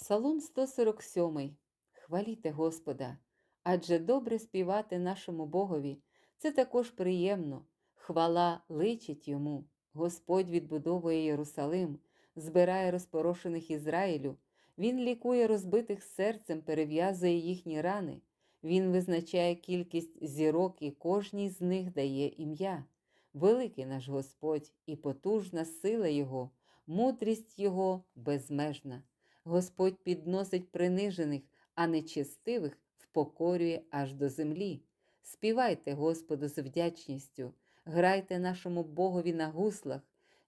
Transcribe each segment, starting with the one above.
Псалом 147. Хваліте Господа. Адже добре співати нашому Богові. Це також приємно. Хвала личить йому. Господь відбудовує Єрусалим, збирає розпорошених Ізраїлю. Він лікує розбитих серцем, перев'язує їхні рани. Він визначає кількість зірок і кожній з них дає ім'я. Великий наш Господь і потужна сила Його, мудрість Його безмежна. Господь підносить принижених, а нечестивих впокорює аж до землі. Співайте Господу з вдячністю, грайте нашому Богові на гуслах.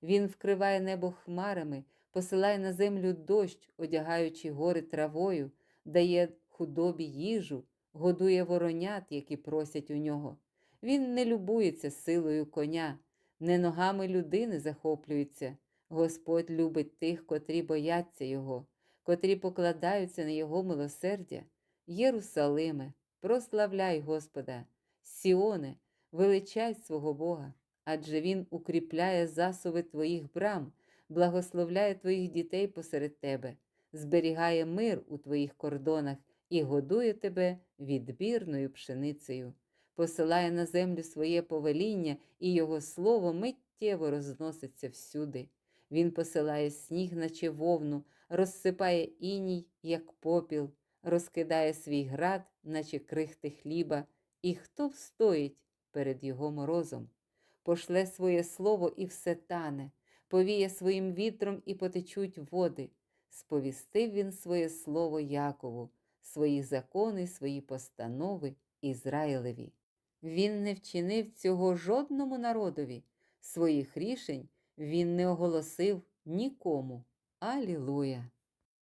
Він вкриває небо хмарами, посилає на землю дощ, одягаючи гори травою, дає худобі їжу, годує воронят, які просять у нього. Він не любується силою коня, не ногами людини захоплюється. Господь любить тих, котрі бояться Його, котрі покладаються на Його милосердя. Єрусалиме, прославляй Господа, Сіоне, величай свого Бога, адже Він укріпляє засови твоїх брам, благословляє твоїх дітей посеред тебе, зберігає мир у твоїх кордонах і годує тебе відбірною пшеницею, посилає на землю своє повеління, і Його слово миттєво розноситься всюди. Він посилає сніг, наче вовну, розсипає іній, як попіл, розкидає свій град, наче крихти хліба, і хто встоїть перед його морозом, пошле своє слово і все тане, повіє своїм вітром і потечуть води. Сповістив він своє слово Якову, свої закони, свої постанови Ізраїлеві. Він не вчинив цього жодному народові, своїх рішень він не оголосив нікому. Алілуя!